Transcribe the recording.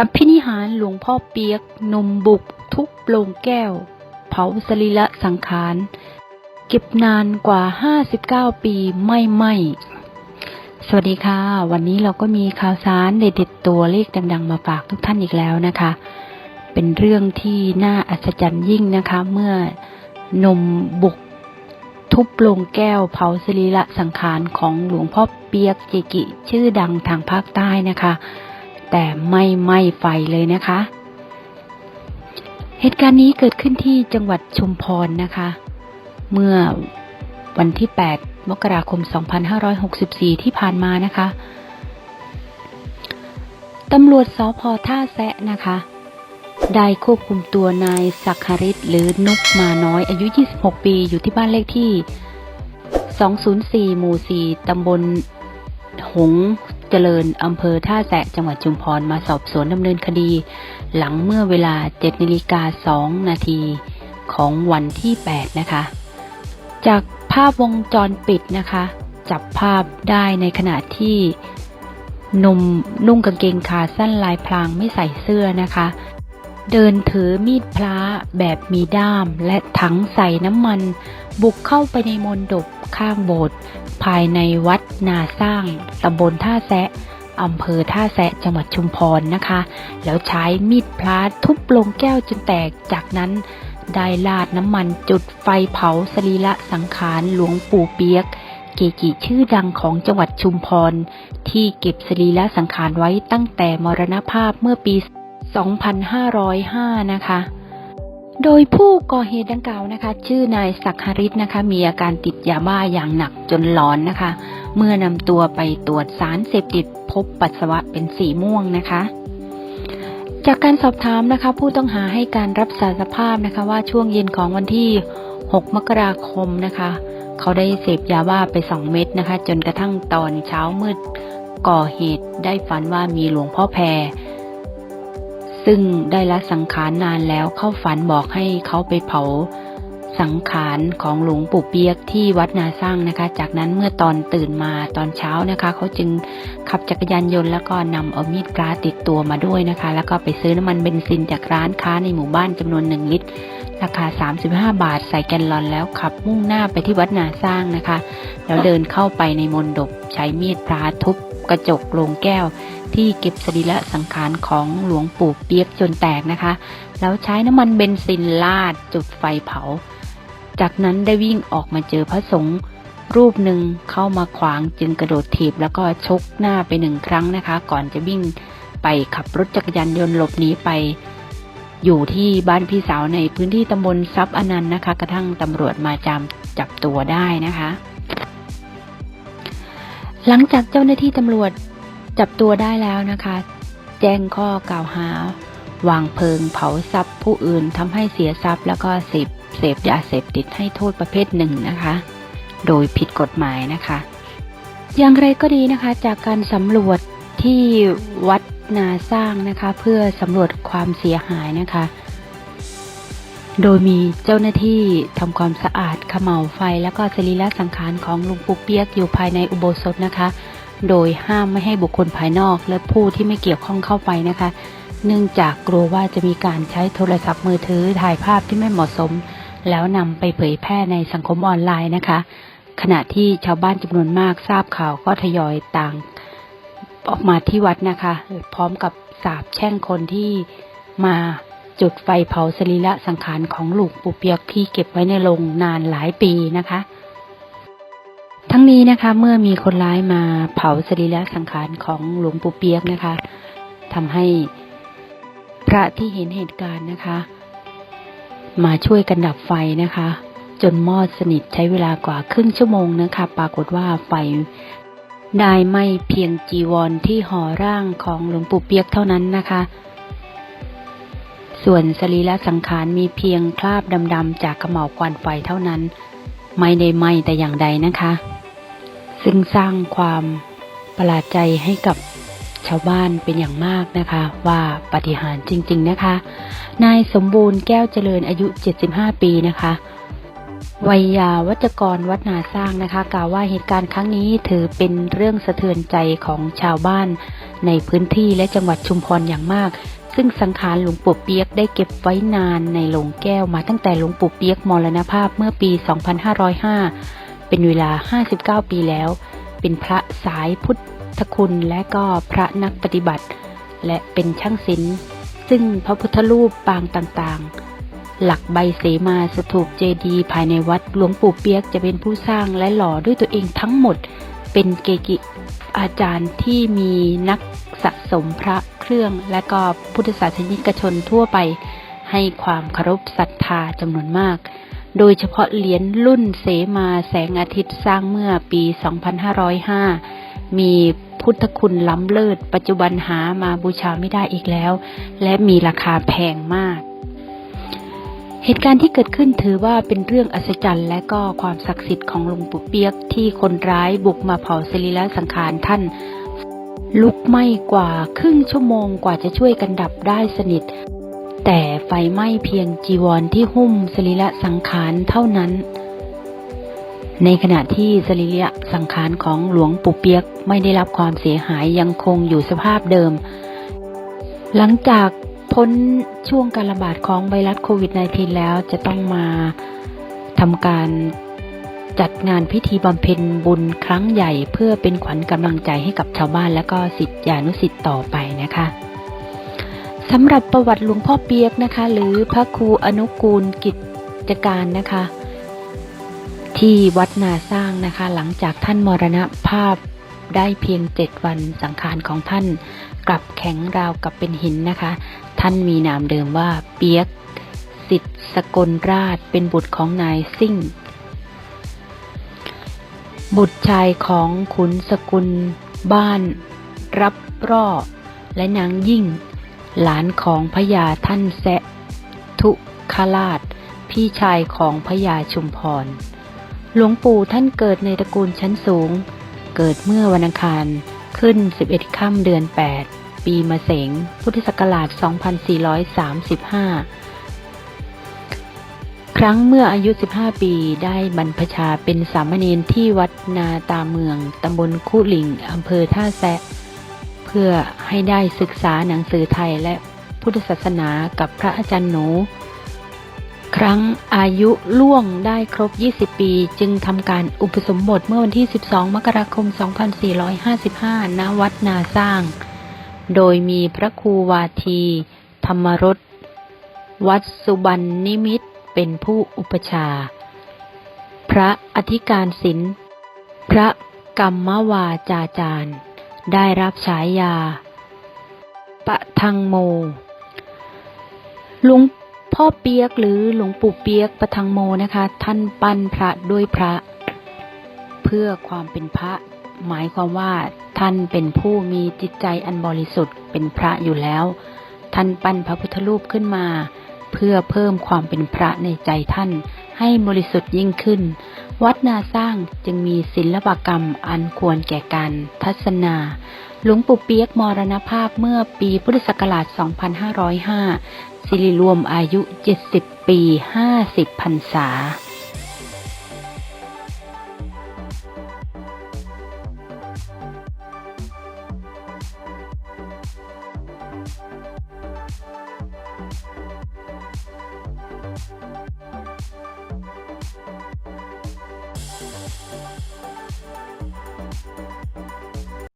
อภินิหารหลวงพ่อเปียกนมบุก ทุบโลงแก้ว เผาสรีระสังขาร เก็บนานกว่า59ปีไม่ไหมสวัสดีค่ะ วันนี้เราก็มีข่าวสารเด็ดๆตัวเลขดังๆมาฝากทุกท่านอีกแล้วนะคะ เป็นเรื่องที่น่าอัศจรรย์ยิ่งนะคะ เมื่อนมบุก ทุบโลงแก้วเผาสรีระสังขารของหลวงพ่อเปียกเจกิ ชื่อดังทางภาคใต้นะคะ แต่ไม่ไหม้ไฟเลยนะคะ เหตุการณ์นี้เกิดขึ้นที่จังหวัดชุมพรนะคะ เมื่อวันที่ 8 มกราคม 2564 ที่ผ่านมานะคะตำรวจสพท่าแซะนะคะ ได้ควบคุมตัวนายสักคริตหรือนุกมาน้อยอายุ 26 ปีอยู่ที่บ้านเลขที่ 204 หมู่ 4 ตำบลหงส์ เจริญอำเภอท่าแสะจังหวัดชุมพรมาสอบสวนดำเนินคดี หลังเมื่อเวลา7นาฬิกา2นาทีของวันที่ 8 นะคะ จากภาพวงจรปิดนะคะ จับภาพได้ในขณะที่หนุ่มนุ่งกางเกงขาสั้นลายพรางไม่ใส่เสื้อนะคะ เดินถือมีดพระแบบมีด้าม และถังใส่น้ำมัน บุกเข้าไปในมณฑป ข้างโบสถ์ภายในวัดนาสร้างตำบลท่าแซะอำเภอท่าแซะจังหวัดชุมพรนะคะ แล้วใช้มีดพระทุบลงแก้วจนแตกจากนั้นได้ลาดน้ำมันจุดไฟเผาสรีระสังขารหลวงปู่เปียก เกจิชื่อดังของจังหวัดชุมพร ที่เก็บสรีระสังขารไว้ตั้งแต่มรณภาพเมื่อปี 2505 นะคะ โดยผู้ก่อเหตุดังกล่าวนะคะ ชื่อนายศักหริตนะคะ มีอาการติดยาบ้าอย่างหนักจนหลอนนะคะ เมื่อนำตัวไปตรวจสารเสพติดพบปัสสาวะเป็นสีม่วงนะคะ จากการสอบถามนะคะ ผู้ต้องหาให้การรับสารภาพนะคะ ว่าช่วงเย็นของวันที่ 6 มกราคมนะคะ เขาได้เสพยาบ้าไป 2 เม็ดนะคะ จนกระทั่งตอนเช้ามืดก่อเหตุได้ฝันว่ามีหลวงพ่อแพร ซึ่งได้ละสังขารนานแล้วเข้าฝันบอกให้เขาไปเผา สังขารของหลวงปู่เปียกที่วัดนาสร้างนะคะ จากนั้นเมื่อตอนตื่นมาตอนเช้านะคะ เขาจึงขับจักรยานยนต์แล้วก็นำเอามีดพระติดตัวมาด้วยนะคะ แล้วก็ไปซื้อน้ำมันเบนซินจากร้านค้าในหมู่บ้านจำนวนหนึ่งลิตรราคา 35 บาท ใส่แกนลอนแล้วขับมุ่งหน้าไปที่วัดนาสร้างนะคะ แล้วเดินเข้าไปในมณฑปใช้มีดพระทุบกระจกโลงแก้ว ที่เก็บสรีระสังขารของหลวงปู่เปียกจนแตกนะคะ แล้วใช้น้ำมันเบนซินลาดจุดไฟเผา จากนั้นได้วิ่งออกมาเจอพระสงฆ์รูปหนึ่งเข้ามาขวางจึงกระโดดถีบแล้วก็ชกหน้าไปหนึ่งครั้งนะคะ ก่อนจะวิ่งไปขับรถจักรยานยนต์หลบหนีไป อยู่ที่บ้านพี่สาวในพื้นที่ตำบลทรัพย์อนันต์นะคะ กระทั่งตำรวจมาจำจับตัวได้นะคะ หลังจากเจ้าหน้าที่ตำรวจ จับตัวได้แล้วนะคะ แจ้งข้อกล่าวหา วางเพลิงเผาทรัพย์ผู้อื่นทำให้เสียทรัพย์แล้วก็เสพเสพยาเสพติดให้โทษประเภทหนึ่งนะคะ โดยผิดกฎหมายนะคะ อย่างไรก็ดีนะคะ จากการสำรวจที่วัดนาสร้างนะคะ เพื่อสำรวจความเสียหายนะคะ โดยมีเจ้าหน้าที่ทำความสะอาดขม่าไฟ แล้วก็สรีระสังขารของลุงปู่เปียกอยู่ภายในอุโบสถนะคะ โดยห้ามไม่ให้บุคคลภายนอกและผู้ที่ไม่เกี่ยวข้องเข้าไปนะคะ เนื่องจากกลัวว่าจะมีการใช้โทรศัพท์มือถือถ่ายภาพที่ไม่เหมาะสม แล้วนำไปเผยแพร่ในสังคมออนไลน์นะคะ ขณะที่ชาวบ้านจำนวนมากทราบข่าวก็ทยอยต่างออกมาที่วัดนะคะ พร้อมกับสาบแช่งคนที่มาจุดไฟเผาสรีระสังขารของหลวงปู่เปียกที่เก็บไว้ในโรงนานหลายปีนะคะ ทั้งนี้นะคะเมื่อมีคนร้ายมาเผาสรีระสังขารของหลวงปู่เปียกนะคะทำให้พระที่เห็นเหตุการณ์นะคะ มาช่วยกันดับไฟนะคะ จนมอดสนิทใช้เวลากว่าครึ่งชั่วโมงนะคะ ปรากฏว่าไฟได้ไหม่เพียงจีวรที่ห่อร่างของหลวงปู่เปียกเท่านั้นนะคะ ส่วนสรีระสังขารมีเพียงคราบดำๆจากกระหมาควันไฟเท่านั้น ไม่ได้ไหมแต่อย่างใดนะคะ ซึ่งสร้างความประหลาดใจให้กับชาวบ้านเป็นอย่างมากนะคะ ว่าปฏิหารจริง ๆนะคะ นายสมบูรณ์แก้วเจริญอายุ 75 ปีนะคะวัยยาวัจกรวัดนาสร้างนะคะ กล่าวว่าเหตุการณ์ครั้งนี้ถือเป็นเรื่องสะเทือนใจของชาวบ้านในพื้นที่และจังหวัดชุมพรอย่างมาก ซึ่งสังขารหลวงปู่เปียกได้เก็บไว้นานในโลงแก้วมาตั้งแต่หลวงปู่เปียกมรณภาพเมื่อปี 2505 เป็นเวลา 59 ปีแล้ว เป็นพระสายพุทธคุณและก็พระนักปฏิบัติ และเป็นช่างศิลป์ซึ่งพระพุทธรูปปางต่างๆ หลักใบเสมาสถูปเจดีย์ภายในวัดหลวงปู่เปียกจะเป็นผู้สร้างและหล่อด้วยตัวเองทั้งหมด เป็นเกจิอาจารย์ที่มีนักสะสมพระเครื่องและก็พุทธศาสนิกชนทั่วไป ให้ความเคารพศรัทธาจำนวนมาก โดยเฉพาะเหรียญรุ่นเสมาแสงอาทิตย์สร้างเมื่อปี 2505 มีพุทธคุณล้ำเลิศ ปัจจุบันหามาบูชาไม่ได้อีกแล้ว และมีราคาแพงมาก เหตุการณ์ที่เกิดขึ้นถือว่าเป็นเรื่องอัศจรรย์ และก็ความศักดิ์สิทธิ์ของหลวงปู่เปียกที่คนร้ายบุกมาเผาสรีระสังขารท่าน ลุกไหม้กว่าครึ่งชั่วโมงกว่าจะช่วยกันดับได้สนิท แต่ไฟไหม้เพียงจีวรที่หุ้มสรีระสังขารเท่านั้น ในขณะที่สรีระสังขารของหลวงปู่เปียกไม่ได้รับความเสียหายยังคงอยู่สภาพเดิม หลังจากพ้นช่วงการระบาดของไวรัสโควิด -19 แล้วจะต้องมาทำการจัดงานพิธีบำเพ็ญบุญครั้งใหญ่ เพื่อเป็นขวัญกำลังใจให้กับชาวบ้านและก็สิทธิานุสิทธิ์ต่อไปนะคะ สำหรับประวัติหลวงพ่อเปียกนะคะ หรือพระครูอนุกูลกิจการนะคะ ที่วัดนาสร้างนะคะ หลังจากท่านมรณภาพได้เพียงเจ็ดวันสังขารของท่านกลับแข็งราวกับเป็นหินนะคะ ท่านมีนามเดิมว่าเปียกสิทธิสกลราชเป็นบุตรของนายซิ่ง บุตรชายของขุนสกุลบ้านรับร่อและนางยิ่ง หลานของพญาท่านแซะ ทุคราช พี่ชายของพญาชุมพร หลวงปู่ท่านเกิดในตระกูลชั้นสูง เกิดเมื่อวันอังคารขึ้น 11 ค่ำเดือน 8 ปีมะเสง พุทธศักราช 2435 ครั้งเมื่ออายุ 15 ปีได้บรรพชาเป็นสามเณรที่วัดนาตาเมือง ตำบลคุลิง อำเภอท่าแซะ พื่อให้ได้ศึกษาหนังสือไทยและพุทธศาสนากับพระอาจารย์หนู ครั้งอายุล่วงได้ครบ 20 ปี จึงทำการอุปสมบทเมื่อวันที่ 12 มกราคม 2455 ณ วัดนาสร้าง โดยมีพระครูวาที ธรรมรสวัดสุบรรณนิมิตเป็นผู้อุปชา พระอธิการศิลป์พระกรรมวาจาจารย์ ได้รับฉายา ปะทังโม หลวงพ่อเปียกหรือหลวงปู่เปียกปะทังโมนะคะ ท่านปั้นพระด้วยพระ เพื่อความเป็นพระ หมายความว่าท่านเป็นผู้มีจิตใจอันบริสุทธิ์เป็นพระอยู่แล้ว ท่านปั้นพระพุทธรูปขึ้นมา เพื่อเพิ่มความเป็นพระในใจท่าน ให้บริสุทธิ์ยิ่งขึ้น วัดนาสร้างจึงมีศิลปกรรมอันควรแก่การทัศนาหลวงปู่เปียกมรณภาพเมื่อปีพุทธศักราช 2505 สิริรวมอายุ 70 ปี 50 พรรษา